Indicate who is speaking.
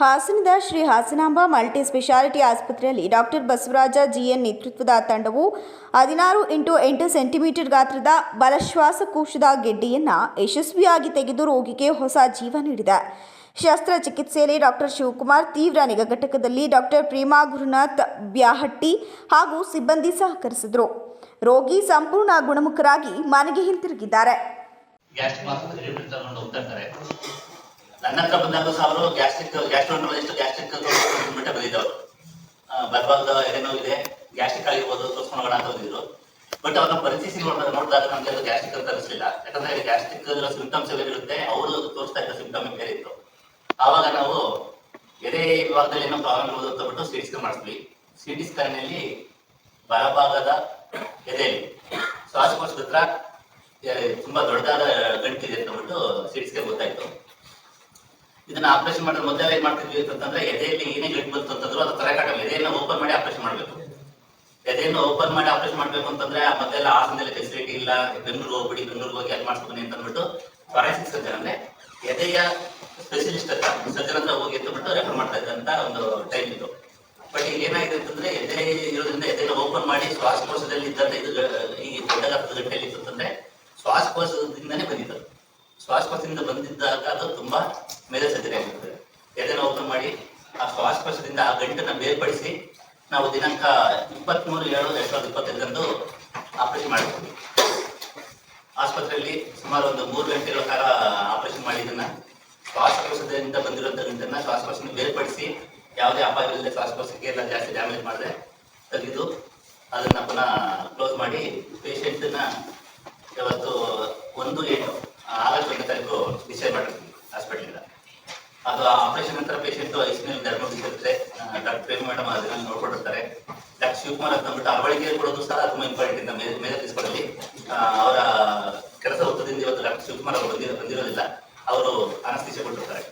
Speaker 1: ಹಾಸನದ Shri Hasanamba multi speciality ಆಸ್ಪತ್ರೆಯಲ್ಲಿ doctor Basavaraja G N ನೇತೃತ್ವದ ತಂಡವು ಹದಿನಾರು ಇಂಟು ಎಂಟು ಸೆಂಟಿಮೀಟರ್ ಗಾತ್ರದ ಬಲಶ್ವಾಸಕೋಶದ ಗೆಡ್ಡೆಯನ್ನು ಯಶಸ್ವಿಯಾಗಿ ತೆಗೆದು ರೋಗಿಗೆ ಹೊಸ ಜೀವ ನೀಡಿದೆ. ಶಸ್ತ್ರಚಿಕಿತ್ಸೆಯಲ್ಲಿ ಡಾಕ್ಟರ್ ಶಿವಕುಮಾರ್ ತೀವ್ರ ನಿಗಾ ಘಟಕದಲ್ಲಿ ಡಾಕ್ಟರ್ ಪ್ರೇಮಾ ಗುರುನಾಥ್ ಬ್ಯಾಹಟ್ಟಿ ಹಾಗೂ ಸಿಬ್ಬಂದಿ ಸಹಕರಿಸಿದರು. ರೋಗಿ ಸಂಪೂರ್ಣ ಗುಣಮುಖರಾಗಿ ಮನೆಗೆ ಹಿಂತಿರುಗಿದ್ದಾರೆ.
Speaker 2: ನನ್ನ ಹತ್ರ ಬಂದಾಗ ಸಹ ಅವರು ಗ್ಯಾಸ್ಟ್ರಿಕ್ ಗ್ಯಾಸ್ಟ್ರೋಂಟ್ರಲಿಸ್ಟ್ ಗ್ಯಾಸ್ಟ್ರಿಕ್ ಟ್ರೀಟ್ಮೆಂಟ್ ಬಂದಿದ್ದವರು ಬಲವಾದ ಏನೇನೋ ಇದೆ, ಗ್ಯಾಸ್ಟ್ರಿಕ್ ಆಗಿರ್ಬೋದು ತೋರಿಸ್ಕೊಂಡು ಅಂತ ಬಂದಿದ್ರು. ಬಟ್ ಅವ್ರನ್ನ ಪರಿಸ್ಥಿತಿ ನೋಡಿದಾಗ ನೋಡಿದಾಗ ನಮಗೆ ಅದು ಗ್ಯಾಸ್ಟ್ರಿಕ್ ಅಂತ ಅನಿಸ್ಲಿಲ್ಲ ಯಾಕಂದ್ರೆ ಗ್ಯಾಸ್ಟ್ರಿಕ್ ಸಿಂಪ್ಟಮ್ಸ್ ಎಲ್ಲ ಇರುತ್ತೆ, ಅವರು ತೋರಿಸ್ತಾ ಇದ್ದ ಸಿಂಪ್ಟಮ್ ಬೇರೆ ಇತ್ತು. ಆವಾಗ ನಾವು ಎದೆ ವಿಭಾಗದಲ್ಲಿ ಏನೋ ಪ್ರಾಬ್ಲಮ್ ಇರೋದು ಅಂತ ಬಿಟ್ಟು ಸಿ ಟಿ ಸ್ಕ್ಯಾನ್ ಮಾಡಿದ್ವಿ. ಸಿ ಟಿ ಸ್ಕ್ಯಾನಲ್ಲಿ ಬಲಭಾಗದ ಎದೆಯಲ್ಲಿ ಶ್ವಾಸಕೋಶದ ಹತ್ರ ತುಂಬಾ ದೊಡ್ಡದಾದ ಗಂಟಿದೆ ಅಂತ ಬಿಟ್ಟು ಸಿ ಟಿ ಸ್ಕ್ಯಾನ್ ಗೊತ್ತಾಯ್ತು. ಇದನ್ನ ಆಪರೇಷನ್ ಮಾಡಿದ್ರೆ ಮೊದಲೇ ಏನ್ ಮಾಡ್ತಿದ್ವಿ ಅಂತಂದ್ರೆ ಎದೆಯಲ್ಲಿ ಏನೇ ಗಂಟು ಬಂತು ಅಂತಂದ್ರು ಅದು ತರ ಕಾಟಲ್ಲ ಎದೆಯನ್ನು ಓಪನ್ ಮಾಡಿ ಆಪರೇಷನ್ ಮಾಡಬೇಕು. ಎದೆಯನ್ನು ಓಪನ್ ಮಾಡಿ ಆಪರೇಷನ್ ಮಾಡ್ಬೇಕು ಅಂತಂದ್ರೆ ಮೊದಲೆಲ್ಲ ಹಾಸನದಲ್ಲಿ ಫೆಸಿಲಿಟಿ ಇಲ್ಲ, ಬೆಂಗಳೂರು ಹೋಗ್ಬಿಡಿ ಬೆಂಗಳೂರು ಹೋಗಿ ಅಲ್ಲಿ ಮಾಡ್ಸ್ಕೊನಿ ಅಂತ ಅಂದ್ಬಿಟ್ಟು ಫಾರೆನ್ಸಿಕ್ ಸರ್ಜನ್ ಅಂದ್ರೆ ಎದೆಯ ಸ್ಪೆಷಲಿಸ್ಟ್ ಅಂತ ಸರ್ಜನ್ ಹತ್ರ ಹೋಗಿ ಅಂತಬಿಟ್ಟು ರೆಫರ್ ಮಾಡ್ತಾ ಇದ್ದಂತ ಒಂದು ಟೈಮ್ ಇತ್ತು. ಬಟ್ ಈಗ ಏನಾಗಿದೆ ಅಂತಂದ್ರೆ ಎದೆ ಇರೋದ್ರಿಂದ ಎದೆಯನ್ನು ಓಪನ್ ಮಾಡಿ ಶ್ವಾಸಕೋಶದಲ್ಲಿ ಇದ್ದಂತ ಇದು, ಈ ದೊಡ್ಡ ಗಾತ್ರದ ಗಂಟೆಯಲ್ಲಿ ಇತ್ತು ಅಂತಂದ್ರೆ ಶ್ವಾಸಕೋಶದಿಂದನೇ ಶ್ವಾಸಕೋಶದಿಂದ ಬಂದಿದ್ದಾಗ ಅದು ತುಂಬಾ ಮೇಲೆ ಸಜ್ಜನೆ ಆಗುತ್ತದೆ. ಎದೆನ ಓಪನ್ ಮಾಡಿ ಆ ಶ್ವಾಸಕೋಶದಿಂದ ಆ ಗಂಟನ್ನ ಬೇರ್ಪಡಿಸಿ ನಾವು ದಿನಾಂಕ ಇಪ್ಪತ್ಮೂರು, ಏಳು, ಎರಡ್ ಸಾವಿರದ ಇಪ್ಪತ್ತೈದರಂದು ಆಪರೇಷನ್ ಮಾಡಿದ್ವಿ. ಆಸ್ಪತ್ರೆಯಲ್ಲಿ ಸುಮಾರು ಒಂದು ಮೂರು ಗಂಟೆಗಳ ಕಾಲ ಆಪರೇಷನ್ ಮಾಡಿ ಇದನ್ನ ಶ್ವಾಸಕೋಶದಿಂದ ಬಂದಿರುವಂತ ಗಂಟನ್ನ ಶ್ವಾಸಕೋಶನ ಬೇರ್ಪಡಿಸಿ ಯಾವುದೇ ಅಪಾಯವಿಲ್ಲದೆ ಶ್ವಾಸಕೋಶಕ್ಕೆ ಎಲ್ಲ ಜಾಸ್ತಿ ಡ್ಯಾಮೇಜ್ ಮಾಡದೆ ತೆಗೆದು ಅದನ್ನ ಪುನಃ ಕ್ಲೋಸ್ ಮಾಡಿ ಪೇಷಂಟ್ನ ಇವತ್ತು ಒಂದು ಎಂಟು ಆಗಸ್ಟ್ ತಾರೀಕು ಡಿಸೈಡ್ ಮಾಡಿರ್ತೀವಿ ಹಾಸ್ಪಿಟ್ಲಿಂದ ಅದು ಆಪರೇಷನ್ ನಂತರ ಪೇಷಂಟ್ ಐಸಿನಲ್ಲಿ ಧರ್ಮ ದಿವಸ ಡಾಕ್ಟರ್ ಪ್ರೇಮ್ ಮೇಡಮ್ ಅದನ್ನ ನೋಡ್ಕೊಂಡಿರ್ತಾರೆ ಡಾಕ್ಟರ್ ಶಿವಕುಮಾರ್ ಅಂತ ಅಂದ್ಬಿಟ್ಟು ಅವಳಿಗೆ ಕೊಡೋದು ಸಹ ತುಂಬಾ ಇಂಪಾರ್ಟೆಂಟ್ ಇಂದ ಮೇಲೆ ತಿಳಿಸ್ಕೊಳ್ಳಿ ಅವರ ಕೆಲಸ ಒತ್ತದಿಂದ ಇವತ್ತು ಡಾಕ್ಟರ್ ಶಿವಕುಮಾರ್ ಅವರು ಬಂದಿರೋ ಬಂದಿರೋದಿಲ್ಲ. ಅವರು ಅನಸ್ತಿಸಿ ಕೊಟ್ಟಿರ್ತಾರೆ.